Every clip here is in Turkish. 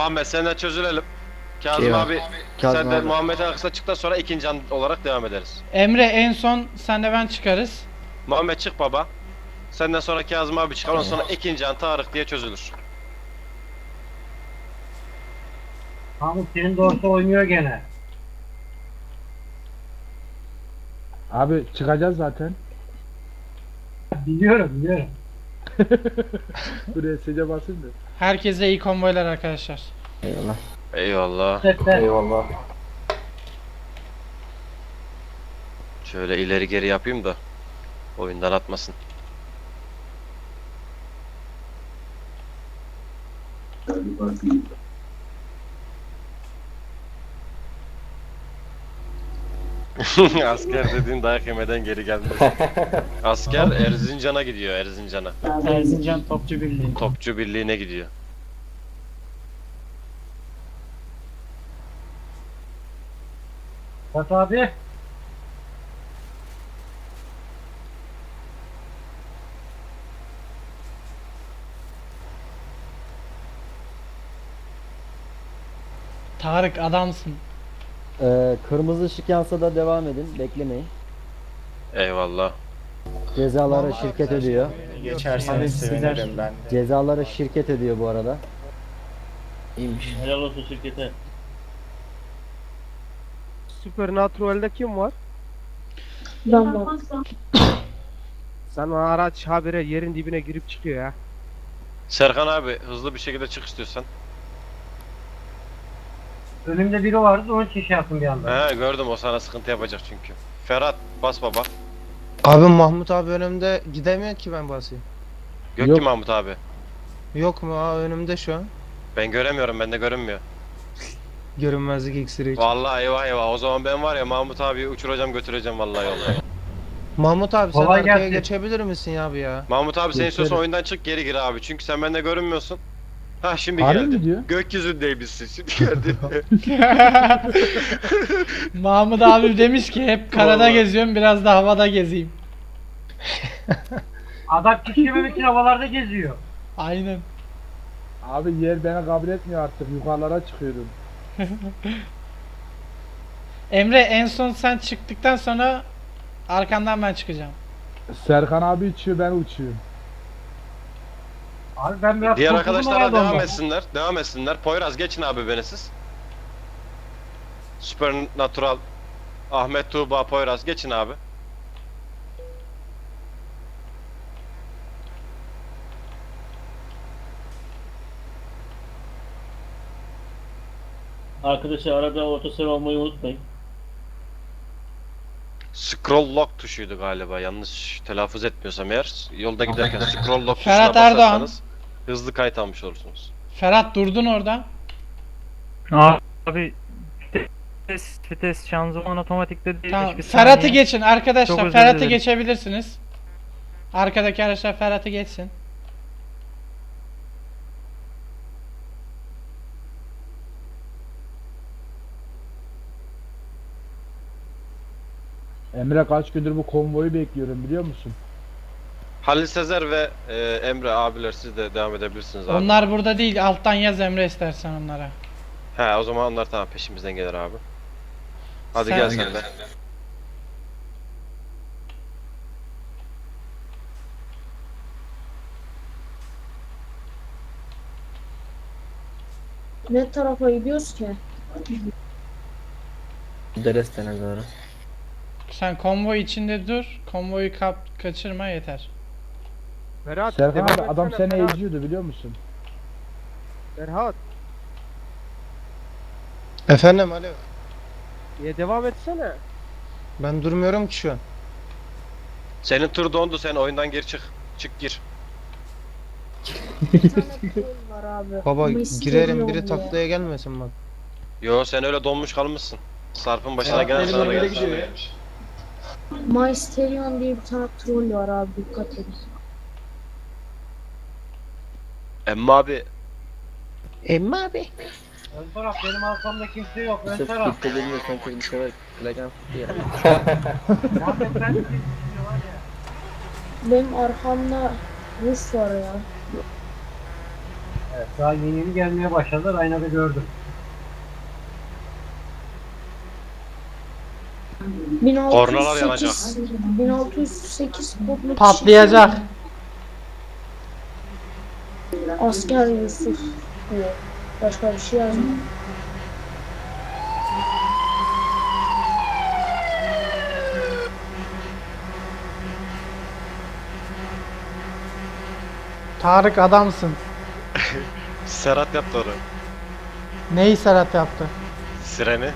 Muhammed senden çözülelim. Kazım Eyvallah. abi Kazım sen de abi. Muhammed'in arkasına çıktıktan sonra ikinci an olarak devam ederiz. Emre en son senle ben çıkarız. Muhammed çık baba. Senden sonra Kazım abi çıkar ondan sonra ikinci an Tarık diye çözülür. Mahmut senin doğrusu oynuyor gene. Abi çıkacağız zaten. Biliyorum biliyorum. Buraya sece basın da. Herkese iyi konvoylar arkadaşlar. Eyvallah. Eyvallah. Eyvallah. Şöyle ileri geri yapayım da oyundan atmasın. Asker dediğin dayak yemeden geri gelmez. Asker Erzincan'a gidiyor Erzincan'a. Erzincan Topçu Birliği. Topçu birliğine gidiyor. Bak abi. Tarık adamsın. Ee, kırmızı ışık yansa da devam edin. Beklemeyin. Eyvallah. Cezaları şirket ödüyor. Geçerseniz sevinirim ben. Cezaları şirket ödüyor bu arada. İyiymiş. Helal olsun şirkete. Supernatural'de kim var? Ben var. Sen o araç habire yerin dibine girip çıkıyor ya. Serkan abi hızlı bir şekilde çık istiyorsan. Önümde biri vardı onun için şey yaptım bir anda. He gördüm o sana sıkıntı yapacak çünkü. Ferhat bas baba. Abi Mahmut abi önümde gidemiyor ki ben basayım. Gökçe Yok. Mahmut abi. Yok mu ha önümde şu an. Ben göremiyorum bende görünmüyor. Görünmezlik iksiri için. Vallahi eyvah eyvah o zaman ben var ya Mahmut abi uçuracağım götüreceğim vallahi yolda. Mahmut abi sen Kolay arkaya gelsin. geçebilir misin ya abi ya? Mahmut abi sen istiyorsan Geçerim. oyundan çık geri gir abi çünkü sen bende görünmüyorsun. Ha şimdi Harbi geldi. diyor? Gökyüzündeymişsin şimdi geldi. Mahmut abi demiş ki hep karada Vallahi. geziyorum biraz da havada gezeyim. Adam kişilememek için havalarda geziyor. Aynen. Abi yer beni kabul etmiyor artık. Yukarılara çıkıyorum. Emre en son sen çıktıktan sonra arkandan ben çıkacağım. Serkan abi uçuyor ben uçuyorum. Abi ben biraz Diğer kurtuldum arkadaşlara herhalde devam ondan. etsinler. Devam etsinler. Poyraz geçin abi beni siz. Supernatural Ahmet Tuğba Poyraz geçin abi. Arkadaşlar arada otosel olmayı unutmayın. Scroll lock tuşuydu galiba. Yanlış telaffuz etmiyorsam eğer. Yolda giderken scroll lock tuşuna Ferhat Erdoğan. basarsanız hızlı kayıt almış olursunuz. Ferhat durdun orada. Abi vites, vites şanzıman otomatikte değil. Tamam. hiçbir Ferhat'ı saniye. geçin Çok arkadaşlar. özür Ferhat'ı dilerim. geçebilirsiniz. Arkadaki araçlar Ferhat'ı geçsin. Emre kaç gündür bu konvoyu bekliyorum biliyor musun? Halil Sezer ve e, Emre abiler siz de devam edebilirsiniz abi. Onlar burada değil. Alttan yaz Emre istersen onlara. He o zaman onlar tamam peşimizden gelir abi. Hadi Sen- gel sen de. Ne tarafa gidiyoruz ki? Derestene doğru. Sen konvoy içinde dur. Konvoyu kap kaçırma yeter. Ferhat. Serkan devam abi adam seni Ferhat. eziyordu biliyor musun? Ferhat. Efendim alo. Ya devam etsene. Ben durmuyorum ki şu an. Senin tur dondu sen oyundan gir çık. Çık gir. Var abi. Baba girerim biri taklaya gelmesin bak. Yo sen öyle donmuş kalmışsın. Sarp'ın başına gelen sana da gelmiş. Maesterion diye bir tane troll var abi dikkat edin. Emma abi Emmi abi. Ön taraf benim arkamda kimse yok. Ön Sırf taraf. gitti bilmiyorsan bir şey var. Plagan. Muhammed de var ya. Benim arkamda Rus var ya. Evet, daha yeni yeni gelmeye başladılar. Aynada gördüm. Kornalar yanacak. 1608 kodlu Patlayacak. Asker Yusuf diyor. Başka bir şey yazmıyor. Tarık adamsın. Serhat yaptı onu. Neyi Serhat yaptı? Sireni.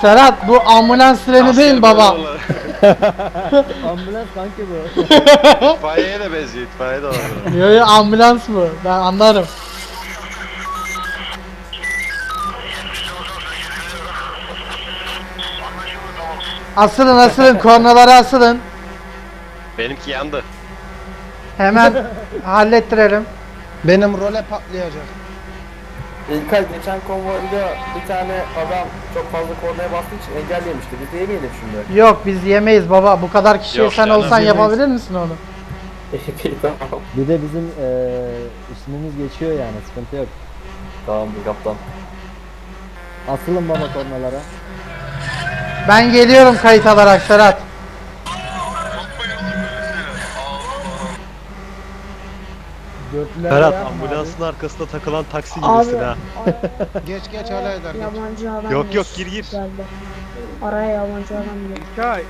Serhat bu ambulans sireni Asker değil baba. Ambulans kanki bu. İtfaiyeye de benziyor. İtfaiye de olur. Yo yo ambulans bu. Ben anlarım. Asılın asılın kornaları asılın. Benimki yandı. Hemen hallettirelim. Benim role patlayacak. İlkay geçen konvoyda bir tane adam çok fazla kornaya bastığı için engellemişti. Biz de yemeyelim şimdi. Yok biz yemeyiz baba. Bu kadar kişiye Yok sen canım, olsan yemeyiz. yapabilir misin onu? Tamam. Bir de bizim eee ismimiz geçiyor yani sıkıntı yok. Tamamdır kaptan. Asılın baba kornalara. Ben geliyorum kayıt alarak Serhat. Ferhat, ambulansın arkasında takılan taksi Abi, Geç geç hala eder. geç. yabancı adam Yok, yok, gir, gir. Geldi. Araya yabancı adam geldi. İlkay.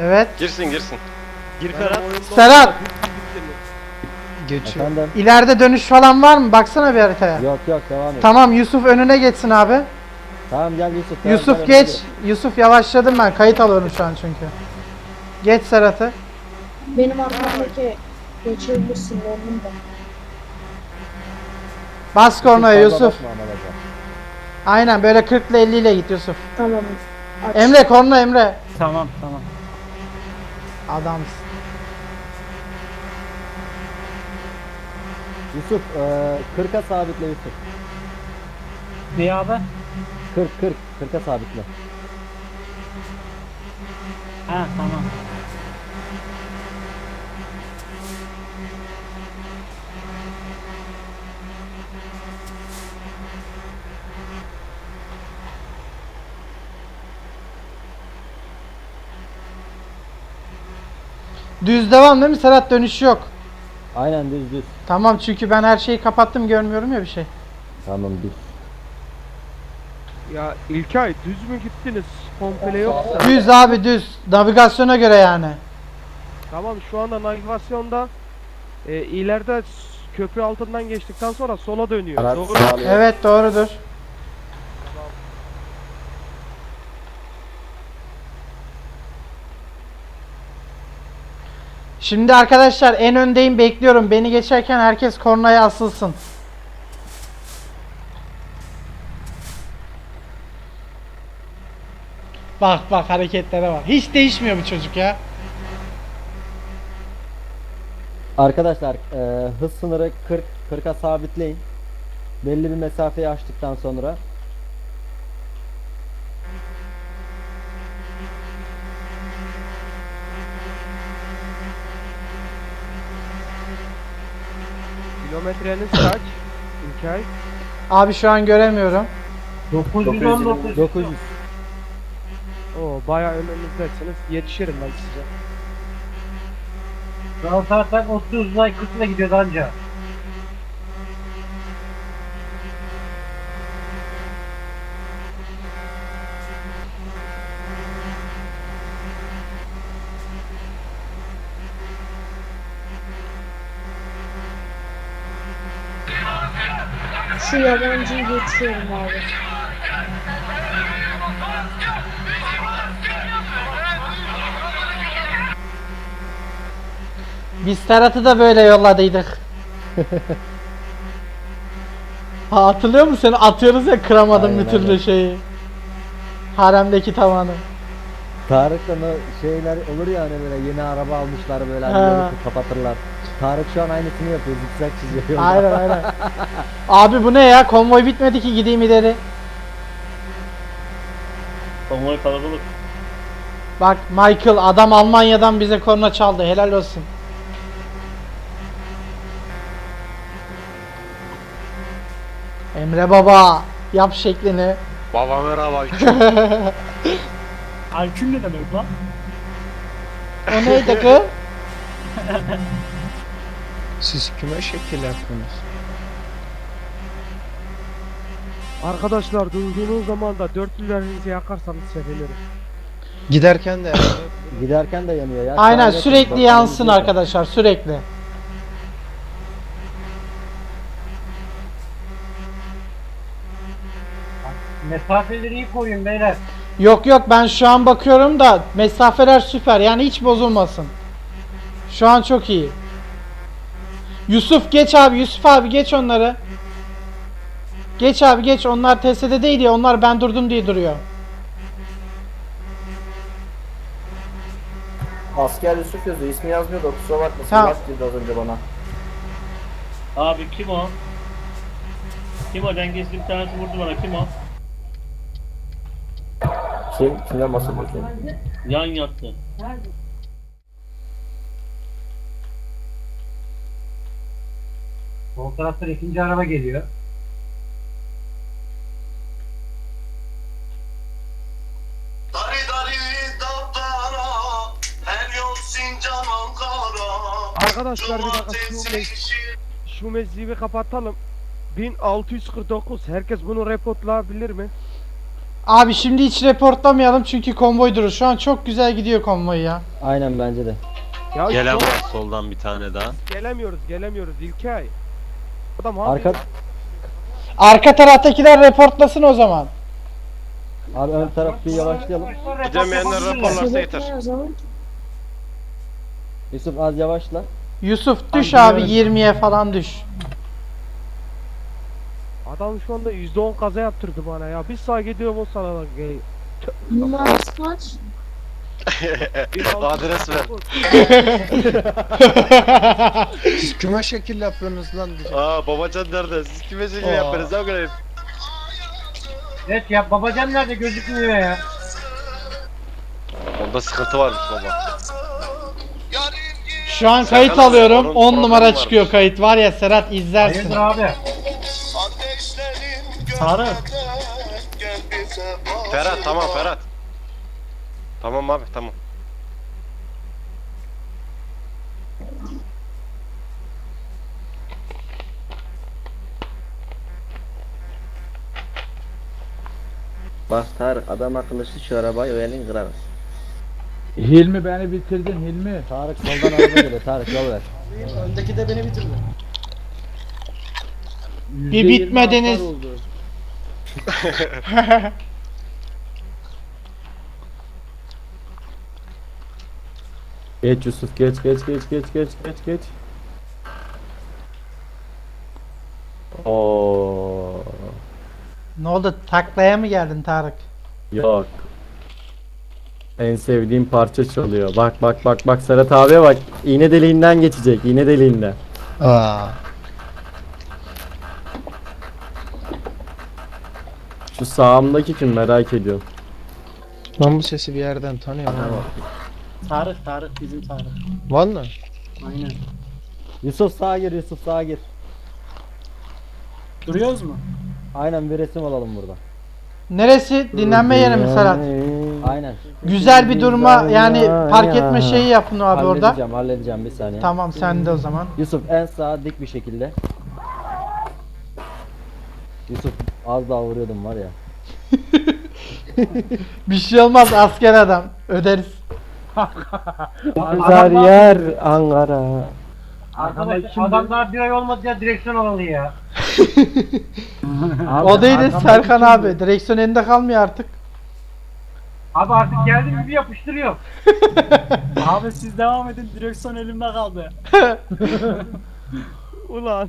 Evet. Girsin girsin. Gir Serhat Geçiyor. Efendim? ileride dönüş falan var mı? Baksana bir haritaya. Yok yok devam et. Tamam Yusuf önüne geçsin abi. Tamam gel Yusuf. tamam, Yusuf gel, geç. hadi. Yusuf yavaşladım ben. Kayıt alıyorum şu an çünkü. Geç Serhat'ı. Benim arkamdaki geçebilirsin oğlum da. Bas kornaya Yusuf. Aynen böyle 40 ile 50 ile git Yusuf. Tamam. Aç. Emre korna Emre. Tamam tamam. Adamsın. Yusuf eee 40'a sabitle Yusuf. Ne abi? 40 40 40'a sabitle. Ha tamam. Düz devam değil mi Serhat? Dönüş yok. Aynen düz düz. Tamam çünkü ben her şeyi kapattım görmüyorum ya bir şey. Tamam düz. Ya İlkay düz mü gittiniz? Komple yoksa. Düz abi düz. Navigasyona göre yani. Tamam şu anda navigasyonda e, ileride köprü altından geçtikten sonra sola dönüyor. Doğru. Evet doğrudur. Şimdi arkadaşlar en öndeyim bekliyorum. Beni geçerken herkes kornaya asılsın. Bak bak hareketlere bak. Hiç değişmiyor bu çocuk ya. Arkadaşlar eee, hız sınırı 40 40'a sabitleyin. Belli bir mesafeyi aştıktan sonra Kilometreniz kaç? İlkay. Abi şu an göremiyorum. 919. 900 Oo bayağı önümüzdesiniz. Yetişirim ben size. Galatasaray 30 lira 40 lira gidiyordu anca. Şu yabancıyı geçiyorum abi. Biz Serhat'ı da böyle yolladıydık. ha, hatırlıyor musun? Atıyoruz ya kıramadım Aynen, bir türlü aynen. şeyi. Haremdeki tavanı. Tarık'la mı şeyler olur ya hani böyle yeni araba almışlar böyle hani Ha. yolu kapatırlar. Tarık şu an aynısını yapıyor. Zikzak çiziyor. yolda. Aynen aynen. Abi bu ne ya? Konvoy bitmedi ki gideyim ileri. Konvoy kalabalık. Bak Michael adam Almanya'dan bize korna çaldı. Helal olsun. Emre baba yap şeklini. Baba merhaba. Alkül ne demek lan? O neydi kız? Siz kime şekil yaptınız? Arkadaşlar duyduğunuz zaman da dörtlülerinizi yakarsanız sevinirim. Giderken de Giderken de yanıyor ya. Aynen Sağa sürekli yansın arkadaşlar sürekli. Mesafeleri iyi koruyun beyler. Yok yok ben şu an bakıyorum da mesafeler süper yani hiç bozulmasın. Şu an çok iyi. Yusuf geç abi Yusuf abi geç onları. Geç abi geç onlar TSD değil ya onlar ben durdum diye duruyor. Asker Yusuf yazıyor. İsmi yazmıyor da kusura bakmasın. Tamam. Girdi az önce bana. Abi kim o? Kim o? Dengesiz bir tanesi vurdu bana. Kim o? Kim? Kimden bahsediyorsun? Yan yattı. Sol taraftan ikinci araba geliyor. Arkadaşlar bir dakika şu, mez- şu mezziyi bir kapatalım. 1649 herkes bunu reportlayabilir mi? Abi şimdi hiç reportlamayalım çünkü konvoy durur. Şu an çok güzel gidiyor konvoy ya. Aynen bence de. Ya Gelen şu var soldan bir tane daha. gelemiyoruz gelemiyoruz İlkay. Adam abi Arka Arka taraftakiler reportlasın o zaman. abi ön taraf bir yavaşlayalım. Gidemeyenler raporlarsa yeter. Yusuf az yavaşla. Yusuf düş abi 20'ye falan düş. adam şu anda %10 kaza yaptırdı bana ya. Bir sağa gidiyorum o sana bak gel. Numarası kaç? Adres ver. siz kime şekil yapıyorsunuz lan diyeceğim. Aa babacan nerede? Siz kime şekil Aa. yapıyorsunuz? Ne kadar? Evet ya babacan nerede gözükmüyor ya. Onda sıkıntı varmış baba. Şu an kayıt Serkan, alıyorum. onun 10 problemi numara varmış. çıkıyor kayıt. Var ya Serhat izlersin. Hayırdır abi? Ferhat tamam Ferhat. Tamam abi tamam. Bak Tarık adam akıllı şu arabayı elin kırarız. Hilmi beni bitirdin Hilmi. Tarık soldan araba geliyor. Tarık yol ver. Bir bitmediniz. %20 hasar oldu. Geç Yusuf geç geç geç geç geç geç geç. Oo Ne oldu? Taklaya mı geldin Tarık? yok. En sevdiğim parça çalıyor. Bak bak bak bak Serhat abiye bak. İğne deliğinden geçecek. iğne deliğinden. Aa. Şu sağımdaki kim merak ediyorum. Ben bu sesi bir yerden tanıyorum ama. Tarık, Tarık bizim Tarık. Valla. Aynen. Yusuf sağa gir Yusuf sağa gir. Duruyoruz mu? Aynen bir resim alalım burada. Neresi? Dinlenme yeri mi Serhat? Aynen. Güzel bir duruma yani park etme şeyi yapın abi orada. Halledeceğim halledeceğim bir saniye. Tamam sen de o zaman. Yusuf en sağa dik bir şekilde. Yusuf az daha vuruyordum var ya. Bir şey olmaz asker adam. Öderiz. Güzel yer Ankara. Arkadaş adam daha bir ay olmadı ya direksiyon alalı ya. Abi, O değil de Serkan abi. Direksiyon elinde kalmıyor artık. Abi artık geldi gibi yapıştırıyor. Abi siz devam edin. Direksiyon elimde kaldı. Ulan.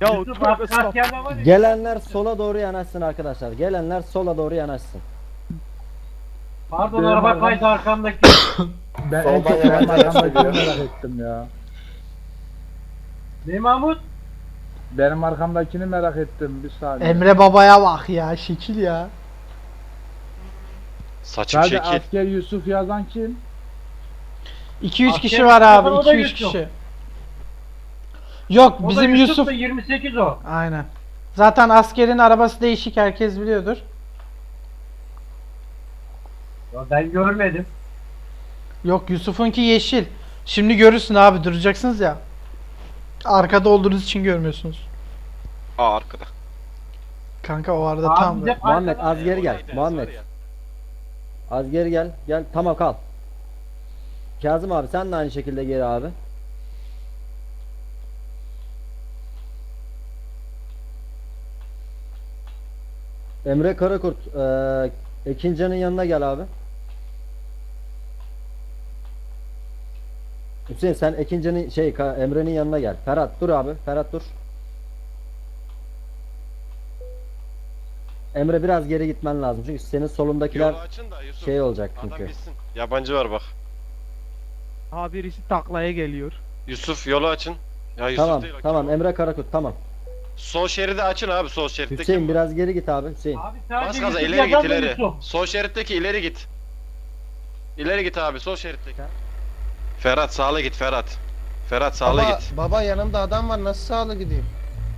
Ya Yusuf tövbe artık estağfurullah. askerler var ya. Gelenler sola doğru yanaşsın arkadaşlar. Gelenler sola doğru yanaşsın. Pardon Benim araba kaydı arkamdaki. Ben en Soldan çok yavaş arkamdakini merak ettim ya. Ne Mahmut? Benim arkamdakini merak ettim bir saniye. Emre babaya bak ya. Şekil ya. Saçım Sadece şekil. asker Yusuf yazan kim? 2-3 Asker kişi var abi. o da 2-3 Yusuf. kişi. Yok O bizim da Yusuf. da 28 o. Aynen. Zaten askerin arabası değişik herkes biliyordur. Ya ben görmedim. Yok Yusuf'unki yeşil. Şimdi görürsün abi duracaksınız ya. Arkada olduğunuz için görmüyorsunuz. Aa arkada. Kanka o arada Abi tam. bize Muhammed az geri gel. Oradaydı, Muhammed. ya. Az geri gel. Gel. Tamam kal. Kazım abi sen de aynı şekilde geri abi. Emre Karakurt eee Ekincan'ın yanına gel abi. Hüseyin sen Ekincan'ın şey Emre'nin yanına gel. Ferhat dur abi. Ferhat dur. Emre biraz geri gitmen lazım çünkü senin solundakiler Yolu açın da Yusuf. şey olacak Adam çünkü. gitsin. Yabancı var bak. Abi birisi taklaya geliyor. Yusuf yolu açın. Ya Yusuf Tamam değil. o tamam o? Emre Karakurt tamam. Sol şeridi açın abi sol şeritteki. Hüseyin biraz geri git abi Hüseyin. Abi Bas sadece gaza Yusuf ileri git yazan da ileri. Yusuf. Sol şeritteki ileri git. İleri git abi sol şeritteki. Ferhat sağla git Ferhat. Ferhat sağla baba, git. baba yanımda adam var nasıl sağlı gideyim?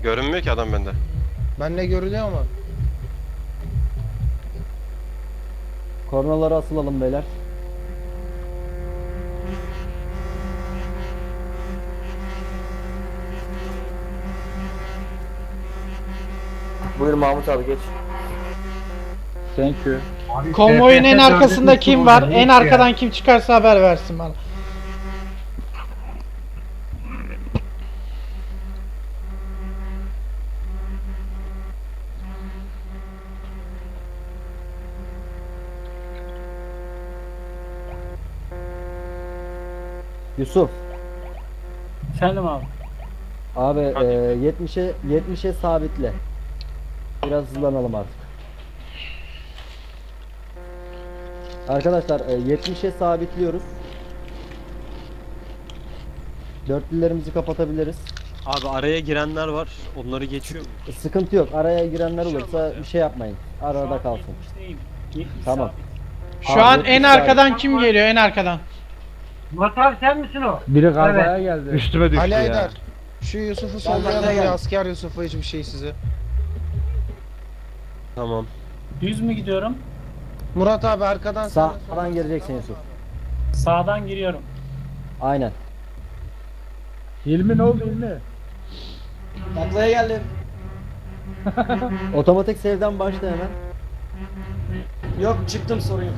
Görünmüyor ki adam bende. Benle görülüyor ama. Kornaları asılalım beyler. Buyur Mahmut abi geç. Thank you. Konvoyun en arkasında kim var? En arkadan kim çıkarsa haber versin bana. Yusuf Efendim abi. abi e, 70'e 70'e sabitle. Biraz hızlanalım artık. Arkadaşlar e, 70'e sabitliyoruz. Dörtlülerimizi kapatabiliriz. Abi araya girenler var. Onları geçiyor mu? Sıkıntı yok. Araya girenler olursa bir şey yapmayın. Arada kalsın. Tamam. Şu Abi, an en arkadan kim geliyor? En arkadan. Murat abi sen misin o? Biri kazaya geldi. Üstüme düştü Ali ya. Aydar. Şu Yusuf'u sollayalım ya asker Yusuf'u hiçbir şey size. Tamam. Düz mü gidiyorum? Murat abi arkadan sen de sol- Sağdan geleceksin Yusuf. Sağdan giriyorum. Aynen. Hilmi ne oldu Hilmi? Taklaya geldim. Otomatik save'den başla hemen. Yok çıktım sorun yok.